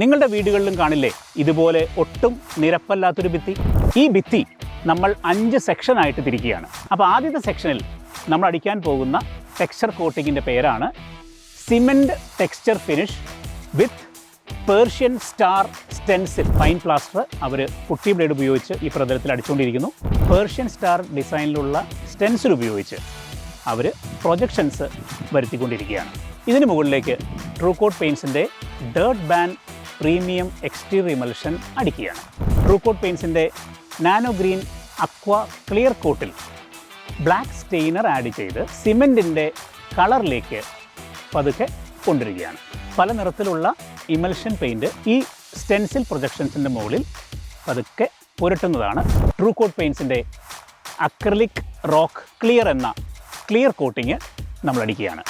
നിങ്ങളുടെ വീടുകളിലും കാണില്ലേ? ഇതുപോലെ ഒട്ടും നിരപ്പല്ലാത്തൊരു ഭിത്തി. ഈ ഭിത്തി നമ്മൾ അഞ്ച് സെക്ഷനായിട്ട് തിരിക്കുകയാണ്. അപ്പോൾ ആദ്യത്തെ സെക്ഷനിൽ നമ്മൾ അടിക്കാൻ പോകുന്ന ടെക്സ്ചർ കോട്ടിങ്ങിന്റെ പേരാണ് cement texture finish with Persian star stencil fine plaster our putty blade ഉപയോഗിച്ച് ഈ പ്രതലത്തിൽ അടിച്ചുകൊണ്ടിരിക്കുന്നു. പേർഷ്യൻ സ്റ്റാർ ഡിസൈനിലുള്ള സ്റ്റെൻസിൽ ഉപയോഗിച്ച് അവർ പ്രൊജക്ഷൻസ് വരുത്തിക്കൊണ്ടിരിക്കുകയാണ്. ഇതിന് മുകളിലേക്ക് Truecoat പെയിൻസിന്റെ dirt ban premium exterior emulsion അടിക്കുകയാണ്. ട്രൂകോട്ട് പെയിൻസിന്റെ നാനോ ഗ്രീൻ അക്വ ക്ലിയർ കോട്ടിൽ ബ്ലാക്ക് സ്റ്റെയിനർ ആഡ് ചെയ്ത് സിമെന്റിന്റെ കളറിലേക്ക് പതുക്കെ കൊണ്ടുവരികയാണ് പല നിറത്തിലുള്ള ഇമൽഷൻ പെയിന്റ് ഈ സ്റ്റെൻസിൽ പ്രൊജക്ഷൻസിന്റെ മുകളിൽ പതുക്കെ പുരട്ടുന്നതാണ് ട്രൂ കോട്ട് പെയിൻസിന്റെ അക്രലിക് റോക്ക് ക്ലിയർ എന്ന ക്ലിയർ കോട്ടിങ് നമ്മൾ അടിക്കുകയാണ്